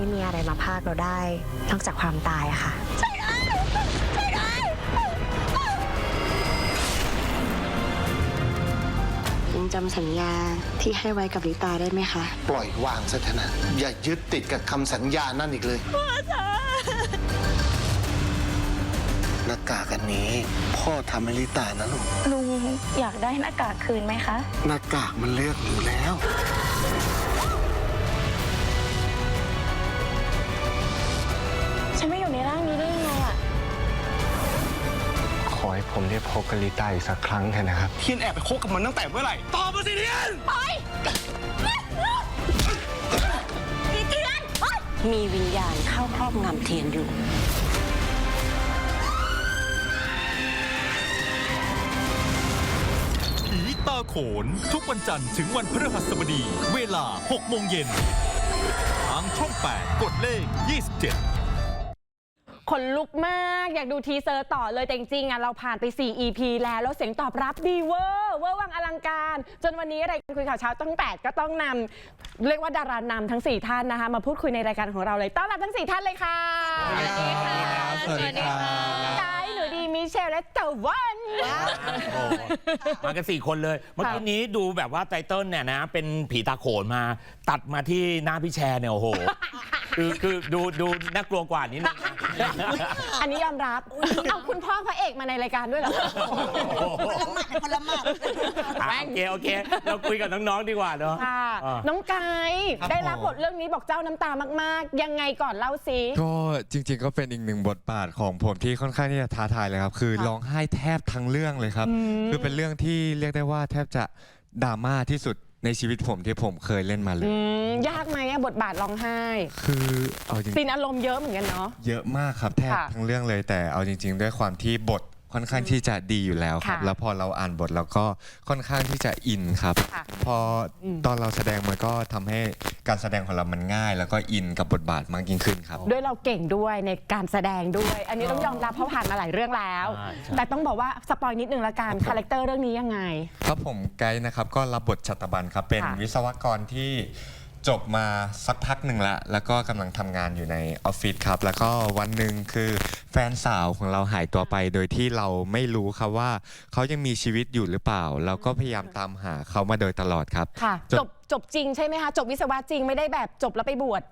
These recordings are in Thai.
ไม่มีอะไรมาพรากเราได้ นอกจากความตายอะค่ะ ยังจำสัญญาที่ให้ไว้กับลิตาได้ไหมคะ ปล่อยวางซะเถอะนะ อย่ายึดติดกับคำสัญญานั่นอีกเลยพ่อจ๋าหน้ากากอันนี้ พ่อทำให้ลิตานะลูก ลุงอยากได้หน้ากากคืนไหมคะ หน้ากากมันเลือกหนูแล้ว ผมได้พบกับลิต้าอีกสักครั้งเถอะนะครับ เทียนแอบไปคบกับมันตั้งแต่เมื่อไหร่ ตอบมาสิเทียนมีวิญญาณเข้าครอบงำเทียนอยู่ ผีตาโขน ทุกวันจันทร์ถึงวันพฤหัสบดี เวลา 6 โมงเย็นทางช่อง 8 กดเลข 27 ขนลุกมาก อยากดูทีเซอร์ต่อเลยแต่จริงๆอะเราผ่านไป 4 EP แล้ว แล้วเสียงตอบรับดีเวอร์เวอร์วังอลังการ จนวันนี้รายการคุยข่าวเช้าต้อง8ก็ต้องนำเรียกว่าดารานำทั้ง 4 ท่านนะคะ มาพูดคุยในรายการของเราเลยต้อนรับทั้ง 4 ท่านเลยค่ะสวัสดีค่ะสวัสดีครับไกด์หนูดีมิเชลและเต๋อวัน โอ้มากัน4คนเลย เมื่อกี้นี้ดูแบบว่าไตเติ้ลเนี่ยนะ เป็นผีตาโขนมา ตัดมาที่หน้าพี่แชร์เนี่ย โอ้โห คือคือดูดูน่ากลัวกว่านิดนึงนะอันนี้ยอมรับ เอาคุณพ่อพระเอกมาในรายการด้วยเหรอ คนละหมัดโอเคโอเค เราคุยกับน้อง ๆ ดีกว่าเนาะค่ะอ่าน้องไกด์ครับได้รับบทผมเรื่องนี้บอกเจ้าน้ำตามากๆ ยังไงก่อนเล่าสิ ก็จริงๆก็เป็นอีกหนึ่งบทบาทของผมที่ค่อนข้างที่จะท้าทายเลยครับ คือค่ะร้องไห้แทบทั้งเรื่องเลยครับ คือเป็นเรื่องที่เรียกได้ว่าแทบจะดราม่าที่สุด ในชีวิตผมที่ผมเคยเล่นมาเลย อืมยากไหมอะบทบาทร้องไห้คือเอาจริงซีนอารมณ์เยอะเหมือนกันเนาะ เยอะมากครับแทบค่ะ ทั้งเรื่องเลยแต่เอาจริง ๆ ด้วยความที่บท ค่อนข้างที่จะดีอยู่แล้วครับ ค่ะแล้วพอเราอ่านบทเราก็ค่อนข้างที่จะอินครับ ค่ะพออม ตอนเราแสดงมันก็ทำให้การแสดงของเรามันง่าย แล้วก็อินกับบทบาทมากยิ่งขึ้นครับ ด้วยเราเก่งด้วยในการแสดงด้วย อันนี้ต้องยอมรับเพราะผ่านมาหลายเรื่องแล้ว ใช่ใช่ แต่ต้องบอกว่าสปอยนิดนึงละกันครับผมคาแรคเตอร์เรื่องนี้ยังไง ครับผมไกด์นะครับก็รับบทชัตบันครับเป็นค่ะวิศวกรที่ จบมาสักพักหนึ่งละ แล้วก็กำลังทำงานอยู่ในออฟฟิศครับ แล้วก็วันหนึ่งคือแฟนสาวของเราหายตัวไป โดยที่เราไม่รู้ครับว่าเขายังมีชีวิตอยู่หรือเปล่า เราก็พยายามตามหาเขามาโดยตลอดครับ ค่ะจจบบจบจริงใช่ไหมคะ จบวิศวะจริงไม่ได้แบบจบแล้วไปบวช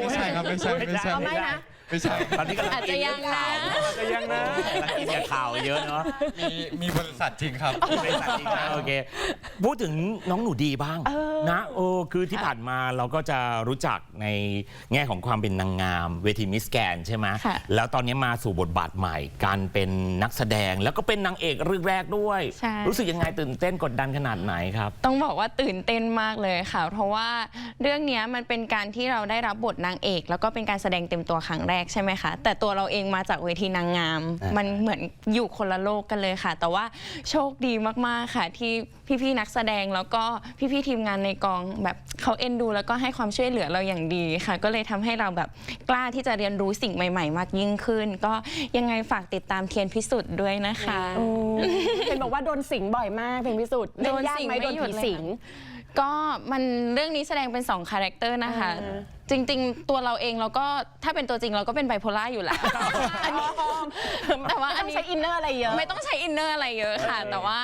ไม่ใช่ครับไม่ใช่ไม่ใช่ เอาไม่นะ ไม่ใช่ ตอนนี้กำลังอาจจะยังนะ อาจจะยังนะกำลังกินกับข่าวเยอะเนาะมีมีบริษัทจริงครับ เป็นสัตว์จริงนะโอเค พูดถึงน้องหนูดีบ้าง เออ นะโอ้คือที่ผ่านมาเราก็จะรู้จักในแง่ของความเป็นนางงาม เวทีมิสแกนใช่ไหมค่ะแล้วตอนนี้มาสู่บทบาทใหม่ การเป็นนักแสดงแล้วก็เป็นนางเอกเรื่องแรกด้วย ใช่ รู้สึกยังไงตื่นเต้นกดดันขนาดไหนครับ ต้องบอกว่าตื่นเต้นมากเลยค่ะ เพราะว่าเรื่องเนี้ยมันเป็นการที่เราได้รับบทนางเอก แล้วก็เป็นการแสดงเต็มตัวครั้งแรกใช่ไหมคะ แต่ตัวเราเองมาจากเวทีนางงาม อะมันเหมือนอยู่คนละโลกกันเลยค่ะ แต่ว่าโชคดีมากๆค่ะ ที่พี่ๆนักแสดงแล้วก็พี่ๆทีมงานในกองแบบเขาเอ็นดู แล้วก็ให้ความช่วยเหลือเราอย่างดีค่ะ ก็เลยทำให้เราแบบกล้าที่จะเรียนรู้สิ่งใหม่ ๆ มากยิ่งขึ้น ก็ยังไงฝากติดตามเทียนพิสุทธิ์ด้วยนะคะ โอ้เห็นบอกว่าโดนสิงบ่อยมากเพลงพิสุทธิ์เล่นยากไหมโดนผีสิง ก็มันเรื่องนี้แสดงเป็น 2 คาแรคเตอร์นะคะเออจริง ๆ ตัวเราเองเราก็ถ้าเป็นตัวจริงเราก็เป็นไบโพล่าอยู่แล้ว อันนี้แต่ว่าไม่อัต้นองนี้ ใช้อินเนอร์อะไรเยอะ ไม่ต้องใช้อินเนอร์อะไรเยอะค่ะ แต่ว่า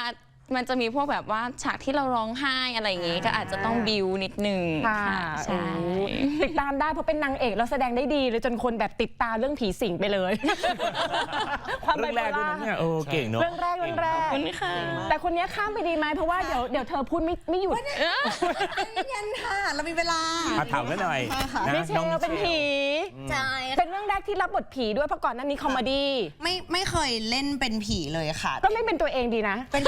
มันจะมีพวกแบบว่าฉากที่เราร้องไห้อะไรอย่างงี้ ก็อาจจะต้องบิวนิดนึงค่ะค่ะใช่ โอ้ติดตามได้เพราะเป็นนางเอกแล้วแสดงได้ดีเลยจนคนแบบติดตามเรื่องผีสิงไปเลย ความไบเรื่องโพแรกด้วยล่านะเนี่ยโอ้เก่งเนาะ เรื่องแรกเรื่องแรกขอบคุณค่ะ แต่คนนี้ข้ามไปดีไหมเพราะว่าเดี๋ยวเดี๋ยวเธอพูดไม่ไม่หยุดยันค่ะ เรามีเวลามาถามกันหน่อยนะไม่เชน้องลเป็นผีใช่เป็นเรื่องแรกที่รับบทผีด้วยเพราะก่อนหน้านี้คอมเมดี้ไม่ไม่เคยเล่นเป็นผีเลยค่ะ ก็ไม่เป็นตัวเองดีนะเป็น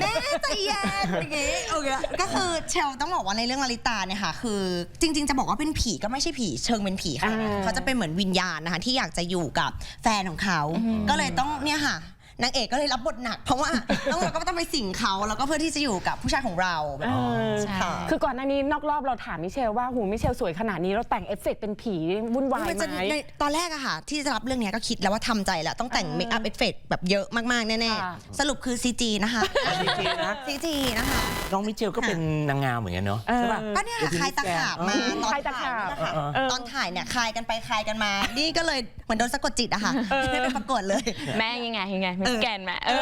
แน่ใจเย็นอย่างงี้โอเคก็คือเชลต้องบอกว่าในเรื่องลาลิตาเนี่ยค่ะ คือจริง ๆ จะบอกว่าเป็นผีก็ไม่ใช่ผี เชิงเป็นผีค่ะอ่าเขาจะเป็นเหมือนวิญญาณนะคะที่อยากจะอยู่กับแฟนของเขา ก็เลยต้องเนี่ยค่ะ นางเอกก็เลยรับบทหนัก เพราะว่า ต้องเราก็ต้องไปสิงเขาแล้วก็เพื่อที่จะอยู่กับผู้ชายของเราแบบเออใช่ ค่ะ คือก่อนหน้านี้นอกรอบเราถามมิเชลว่าหูมิเชลสวยขนาดนี้เราแต่งเอฟเฟกต์เป็นผีวุ่นวายมันจะไหม ในตอนแรกอะค่ะที่จะรับเรื่องเนี้ยก็คิดแล้วว่าทำใจแล้วต้องแต่งอ่าเมคอัพเอฟเฟกแบบเยอะมากๆ แน่ ค่ะ ๆ สรุปคือ CG นะคะ CG นะ CG นะคะน้องมิเชลก็เป็นนางงามเหมือนกันเนาะใช่ป่ะ ก็เนี่ยค่ะคลายตะขาบมาตอนคลายตะขาบ ถ่ายนะคะเออเออ ตอนถ่ายเนี่ยคลายกันไปคลายกันมา นี่ก็เลยเหมือนโดนสะกดจิตอะค่ะไม่ไปประกวดเลย แม่ยังไงยังไงมิสแกนแม่เอ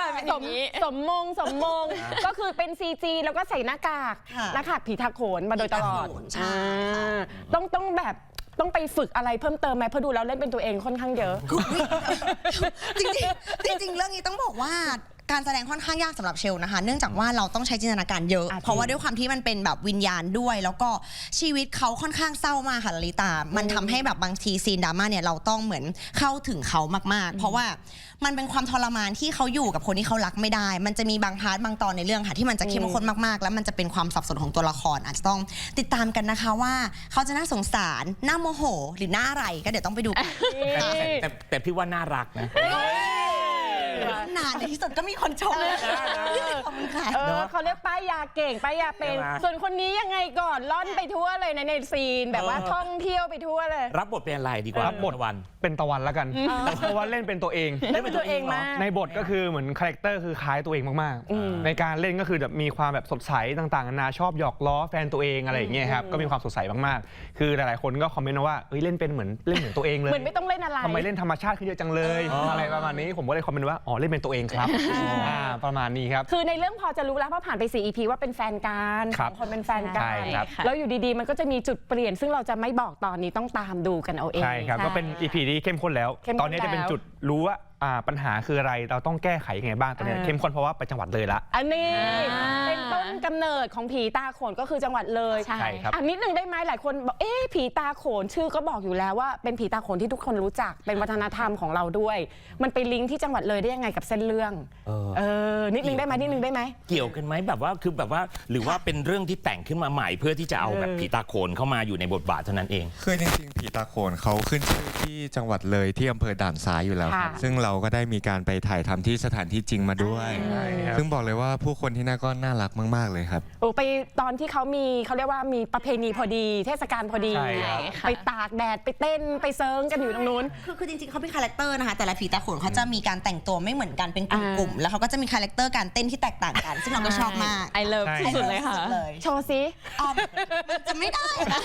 อเป็นอสย่ามงนี้ สมมงสมมงก็คือเป็น CG แล้วก็ใส่หน้ากากค่ะหน้ากากผีตาโขนมาโดยตลอดผีตาโขนใช่ อ่าต้องต้องแบบต้องไปฝึกอะไรเพิ่มเติมไหมเพราะดูแล้วเล่นเป็นตัวเองค่อนข้างเยอะ จริงๆจริงๆ เรื่องนี้ต้องบอกว่า การแสดงค่อนข้างยากสำหรับเชลนะคะ เนื่องจากว่าเราต้องใช้จินตนาการเยอะ อะเพราะว่าด้วยความที่มันเป็นแบบวิญญาณด้วย แล้วก็ชีวิตเขาค่อนข้างเศร้ามากค่ะลลิตา มันทำให้แบบบางทีซีนดราม่าเนี่ยเราต้องเหมือนเข้าถึงเขามาก ๆ เพราะว่ามันเป็นความทรมานที่เขาอยู่กับคนที่เขารักไม่ได้ มันจะมีบางพาร์ทบางตอนในเรื่องค่ะที่มันจะเข้มข้นมาก ๆ แล้วมันจะเป็นความสับสนของตัวละครอาจจะต้องติดตามกันนะคะว่าเขาจะน่าสงสารน่าโมโห หรือน่าอะไรก็เดี๋ยวต้องไปดูกัน แต่แต่แต่แต่พี่ว่าน่ารักนะ นานในที่สุดก็มีคนชมขอบคุณค่ะ เออเขาเรียกป้ายยาเก่งป้ายยาเป็น ใช่ไหม ส่วนคนนี้ยังไงก่อนล่อนไปทั่วเลยในในซีนแบบว่าเออท่องเที่ยวไปทั่วเลย รับบทเป็นอะไรดีกว่ารับบทตะวัน เป็นตะวันแล้วกันเพราะว่าเล่นเป็นตัวเอง เล่นเป็นตัวเองมาก ในบทก็คือเหมือนคาแรคเตอร์คือคล้ายตัวเองมากๆ ในการเล่นก็คือแบบมีความแบบสดใสต่างๆนานาชอบหยอกล้อแฟนตัวเองอะไรอย่างเงี้ยครับก็มีความสดใสมากๆ คือหลายๆคนก็คอมเมนต์มาว่าเอ้ยเล่นเป็นเหมือนเล่นเหมือนตัวเองเลยเหมือนไม่ต้องเล่นอะไร ทำไมเล่นธรรมชาติขึ้นเยอะจังเลยอ๋อออะไรประมาณนี้ผมก็เลยคอมเมนต์ว่าอ๋อเล่นเป็นตัวเองครับอ่าประมาณนี้ครับ คือในเรื่องพอจะรู้แล้วเพราะผ่านไป4 EP ว่าเป็นแฟนกันครับสองคนเป็นแฟนกัใช่นครับ แล้วอยู่ดีๆ มันก็จะมีจุดเปลี่ยน ซึ่งเราจะไม่บอกตอนนี้ต้องตามดูกันเอาเอง ใช่ครับ ก็เป็น EP ที่เข้มข้นแล้ว เข้มข้นตอนนี้จะเป็นแล้ว จุดรู้ว่า อ่าปัญหาคืออะไรเราต้องแก้ไขยังไงบ้างตอนนี้อ่า เข้มข้นเพราะว่าไปจังหวัดเลยละ อันนี้อ่า เป็นต้นกำเนิดของผีตาโขนก็คือจังหวัดเลยใช่ใช่ ครับ อันนิดนึงได้ไหมหลายคนบอกเอ๊ะผีตาโขนชื่อก็บอกอยู่แล้วว่าเป็นผีตาโขนที่ทุกคนรู้จักเป็นวัฒนธรรมของเราด้วย มันไปลิงก์ที่จังหวัดเลยได้ยังไงกับเส้นเรื่องเออ เออนิดนึงได้ไหมนิดนึงได้ไหม เกี่ยวกันไหมแบบว่าคือแบบว่าหรือว่าเป็นเรื่องที่แต่งขึ้นมาใหม่เพื่อที่จะเอาแบบเออผีตาโขนเข้ามาอยู่ในบทบาทเท่านั้นเอง คือจริงๆผีตาโขนเขาขึ้นชื่อที่จังหวัดเลยที่อำเภอด่านซ้ายอยู่แล้วครับ ค่ะ ซึ่งเราก็ได้มีการไปถ่ายทำที่สถานที่จริงมาด้วย ใช่ครับ ซึ่งบอกเลยว่าผู้คนที่นั่นก็น่ารักมาก ๆ เลยครับ โอ้ไปตอนที่เขามีเขาเรียกว่ามีประเพณีพอดี เทศกาลพอดี ใช่ครับ ไปตากแดดไปเต้นไปเซิร์งกันอยู่ตรงนู้น คือคือจริงๆเขาเป็นคาแรคเตอร์นะคะ แต่ละผีตาโขนเขาจะมีการแต่งตัวไม่เหมือนกันเป็นกลุ่มๆแล้วเขาก็จะมีคาแรคเตอร์การเต้นที่แตกต่างกัน ซึ่งเราก็ชอบมากไอเลิฟใช่ที่สุดเลยค่ะสุดเลยโชว์ซิอ๋อมันจะไม่ได้นะ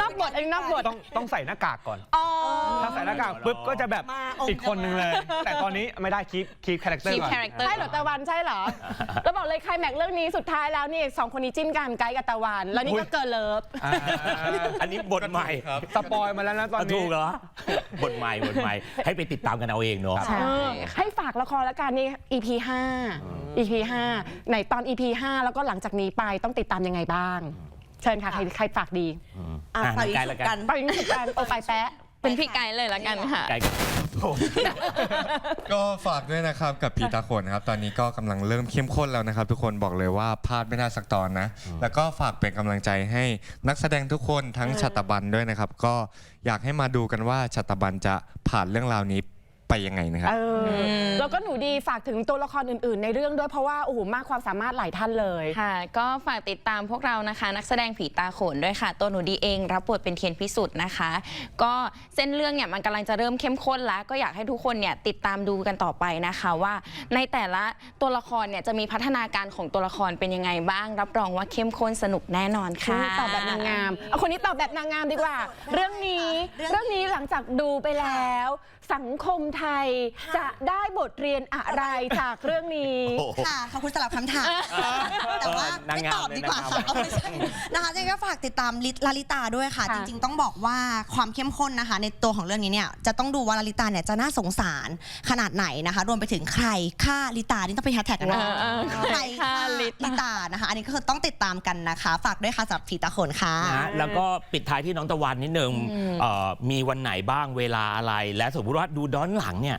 นอกบทอันนี้นอกบทต้องต้องใส่หน้ากากก่อน อ๋อ ถ้าใส่หน้ากากปุ๊บก็จะแบบมาองค์อีกคนนึงเลย แต่ตอนนี้ไม่ได้คีปคีปคาแรคเตอร์ Keep ก่อน character ใช่เหรอตะวันใช่เหรอ แล้วบอกเลยใครแม็กซ์เรื่องนี้สุดท้ายแล้วนี่สองคนนี้จิ้นกันไกด์กับตะวัน แล้วนี่ก็เกิร์ลเลิฟ อ่าอันนี้บทใหม่สปอยมาแล้วนะตอนอะนี้ ถูกเหรอบทใหม่บทใหม่ ให้ไปติดตามกันเอาเองเนาะ ใช่ เออให้ฝากละครแล้วกันนี่ EP 5 EP 5ไหนตอน EP 5แล้วก็หลังจากนี้ไปต้องติดตามยังไงบ้าง เชิญค่ะ ใครใครฝากดีอะอะไปใกล้แล้วกัน กันไปยิงสุดกันโอไปแปะ เป็นพี่ไกด์เลยละกันค่ะ ไกลกัน ก็ฝากด้วยนะครับกับผีตาโขนนะครับ ตอนนี้ก็กำลังเริ่มเข้มข้นแล้วนะครับ ทุกคนบอกเลยว่าพลาดไม่ได้สักตอนนะ แล้วก็ฝากเป็นกำลังใจให้นักแสดงทุกคนทั้งชัตบันด้วยนะครับ ก็อยากให้มาดูกันว่าชัตบันจะผ่านเรื่องราวนี้ ไปยังไงนะครับ เออแล้วก็หนูดีฝากถึงตัวละครอื่น ๆ ในเรื่องด้วยเพราะว่าโอ้โหมากความสามารถหลายท่านเลย ค่ะ ก็ฝากติดตามพวกเรานะคะ นักแสดงผีตาโขนด้วยค่ะ ตัวหนูดีเองรับบทเป็นเทียนพิสุทธิ์นะคะ ก็เส้นเรื่องเนี่ยมันกำลังจะเริ่มเข้มข้นแล้ว ก็อยากให้ทุกคนเนี่ยติดตามดูกันต่อไปนะคะว่าในแต่ละตัวละครเนี่ยจะมีพัฒนาการของตัวละครเป็นยังไงบ้าง รับรองว่าเข้มข้นสนุกแน่นอนค่ะ ตอบแบบนางงาม เอาคนนี้ตอบแบบนางงามดีกว่า เรื่องนี้เรื่องเรื่องนี้หลังจากดูไปแล้วสังคมไทยจะได้บทเรียนอะไรจากเรื่องนี้ โอ้โห ค่ะขอบคุณสำหรับคำถามแต่ว่าเออนางไม่งามตอบดีกว่าเลยค่ะนางงาม เอาไม่ใช่นะคะยังไงก็ฝากติดตามลิลาลิตาด้วยค่ะค่ะจริง ๆ ต้องบอกว่าความเข้มข้นนะคะ ในตัวของเรื่องนี้เนี่ยจะต้องดูว่าลาลิตาเนี่ยจะน่าสงสารขนาดไหนนะคะ รวมไปถึงใครฆ่าลิตานี่ต้องเป็นแฮชแท็กกันนะเออเออใครฆ่าฆ่าลิลิตาตานะคะ อันนี้ก็คือต้องติดตามกันนะคะ ฝากด้วยค่ะสำหรับผีตาโขนค่ะ นะแล้วก็ปิดท้ายที่น้องตะวันนิดนึงเอ่อมีวันไหนบ้างเวลาอะไรและสมมติว่าดูด้อนหลังเนี่ย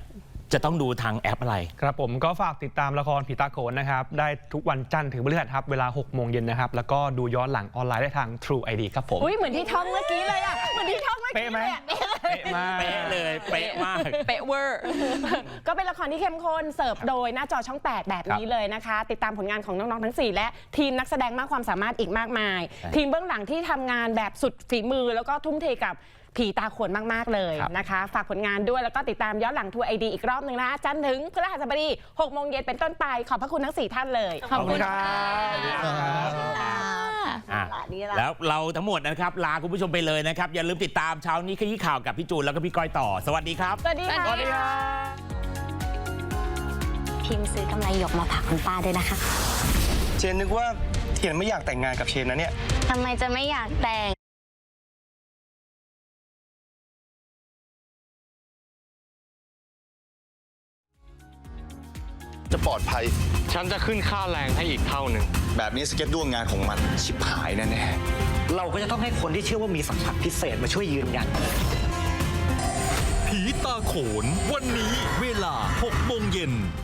จะต้องดูทางแอปอะไร ครับผมก็ฝากติดตามละครผีตาโขนนะครับ ได้ทุกวันจันทร์ถึงพฤหัสครับ เวลา 6 โมงเย็นนะครับ แล้วก็ดูย้อนหลังออนไลน์ได้ทาง True ID ครับผม อุ้ยเหมือนที่ท่องเมื่อกี้เลยอะ เหมือนที่ท่องเมื่อกี้เป๊ะไหม เลยอะเป๊ะมาก เป๊ะเลย เป๊ะมาก เป๊ะเวอร์ ก็เป็นละครที่เข้มข้นเสิร์ฟโดยหน้าจอช่อง 8 แบบนี้เลยนะคะ ติดตามผลงานของน้อง ๆ ทั้ง 4 และทีมนักแสดงมากความสามารถอีกมากมาย ทีมเบื้องหลังที่ทำงานแบบสุดฝีมือแล้วก็ทุ่มเทกับ ผีตาโขนมาก ๆ เลยครับนะคะ ฝากผลงานด้วยแล้วก็ติดตามย้อนหลังทัวร์ไอดีอีกรอบหนึ่งนะจันทร์ถึงพฤหัสบดี6โมงเย็นเป็นต้นไป ขอบพระคุณทั้ง 4 ท่านเลย ขอบคุณครับอะแล้วเราทั้งหมดนะครับ ลาคุณผู้ชมไปเลยนะครับ อย่าลืมติดตามเช้านี้ขยี้ข่าวกับพี่จูนแล้วก็พี่ก้อยต่อ สวัสดีครับ สวัสดีค่ะพิมพ์ซื้อกำไรหยกมาฝากคุณป้าด้วยนะคะ เจนนึกว่าเทียนไม่อยากแต่งงานกับเชนนะเนี่ยทำไมจะไม่อยากแต่ง จะปลอดภัย ฉันจะขึ้นค่าแรงให้อีกเท่าหนึ่ง แบบนี้สเก็ตด้วงงานของมันชิบหายแน่ๆเราก็จะต้องให้คนที่เชื่อว่ามีสัมผัสพิเศษมาช่วยยืนยัน ผีตาโขน วันนี้เวลา6โมงเย็น